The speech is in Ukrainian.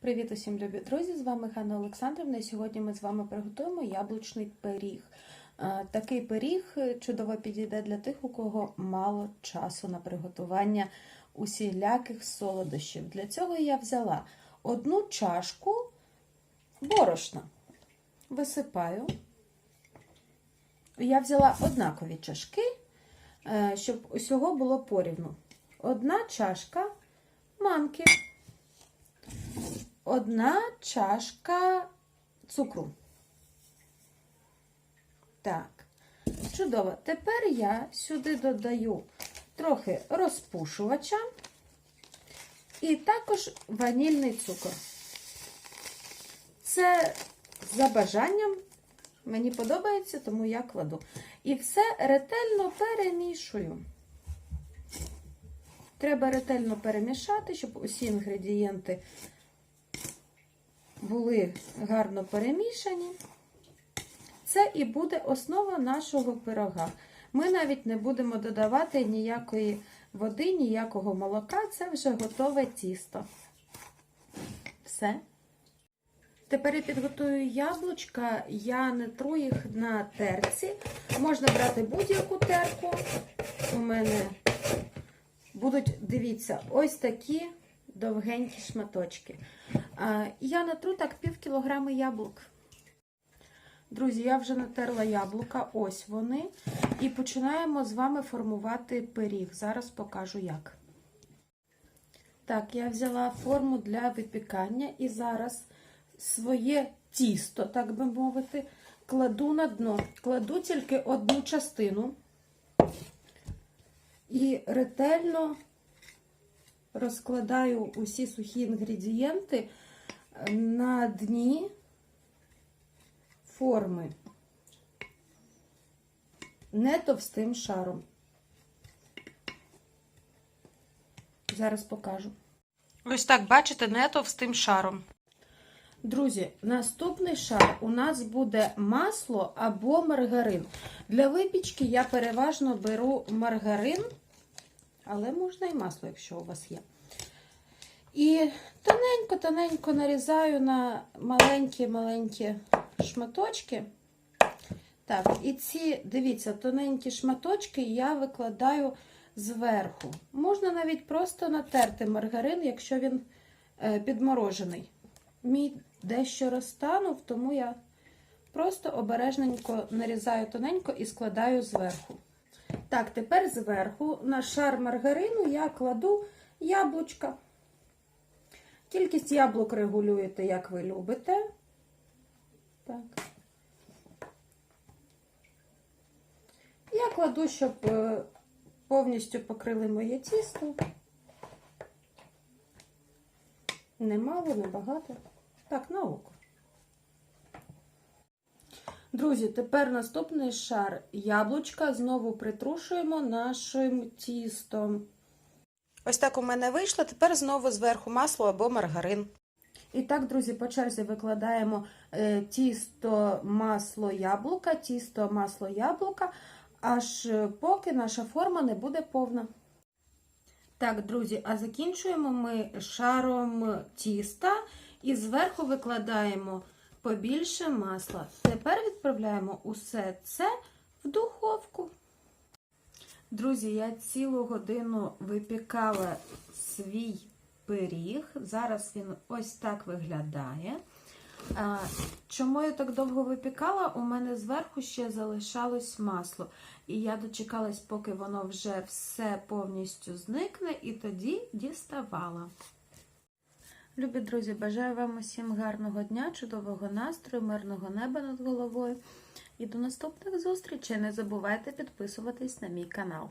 Привіт усім любі друзі! З вами Ганна Олександрівна. І сьогодні ми з вами приготуємо яблучний пиріг. Такий пиріг чудово підійде для тих, у кого мало часу на приготування усіляких солодощів. Для цього я взяла одну чашку борошна. Висипаю. Я взяла однакові чашки, е, щоб усього було порівну. Одна чашка манки одна чашка цукру. Так, чудово. Тепер я сюди додаю трохи розпушувача і також ванільний цукор. Це за бажанням. Мені подобається, тому я кладу. І все ретельно перемішую. Треба ретельно перемішати, щоб усі інгредієнти були гарно перемішані. Це і буде основа нашого пирога. Ми навіть не будемо додавати ніякої води, ніякого молока, це вже готове тісто. Все. Тепер я підготую яблучка, я не тру їх на терці. Можна брати будь-яку терку. У мене будуть, дивіться, ось такі довгенькі шматочки. Я натру так пів кілограми яблук. Друзі, я вже натерла яблука, ось вони. І починаємо з вами формувати пиріг. Зараз покажу як. Так, я взяла форму для випікання і зараз своє тісто, так би мовити, кладу на дно. Кладу тільки одну частину і ретельно розкладаю усі сухі інгредієнти на дні форми не товстим шаром. Зараз покажу. Ось так, бачите, не товстим шаром. Друзі, наступний шар у нас буде масло або маргарин. Для випічки я переважно беру маргарин, але можна і масло, якщо у вас є. І тоненько-тоненько нарізаю на маленькі-маленькі шматочки. Так, і ці, дивіться, тоненькі шматочки я викладаю зверху. Можна навіть просто натерти маргарин, якщо він е, підморожений. Мій дещо розтанув, тому я просто обережненько нарізаю тоненько і складаю зверху. Так, тепер зверху на шар маргарину я кладу яблучка. Кількість яблук регулюєте, як ви любите. Так. Я кладу, щоб е, повністю покрили моє тісто. Немало, небагато. Так, на око. Друзі, тепер наступний шар яблучка знову притрушуємо нашим тістом. Ось так у мене вийшло. Тепер знову зверху масло або маргарин. І так, друзі, по черзі викладаємо е, тісто, масло, яблука, тісто, масло, яблука, аж поки наша форма не буде повна. Так, друзі, а закінчуємо ми шаром тіста і зверху викладаємо побільше масла. Тепер відправляємо усе це в духовку. Друзі, я цілу годину випікала свій пиріг. Зараз він ось так виглядає. Чому я так довго випікала? У мене зверху ще залишалось масло. І я дочекалась, поки воно вже все повністю зникне, і тоді діставала. Любі друзі, бажаю вам усім гарного дня, чудового настрою, мирного неба над головою. І до наступних зустрічей. Не забувайте підписуватись на мій канал.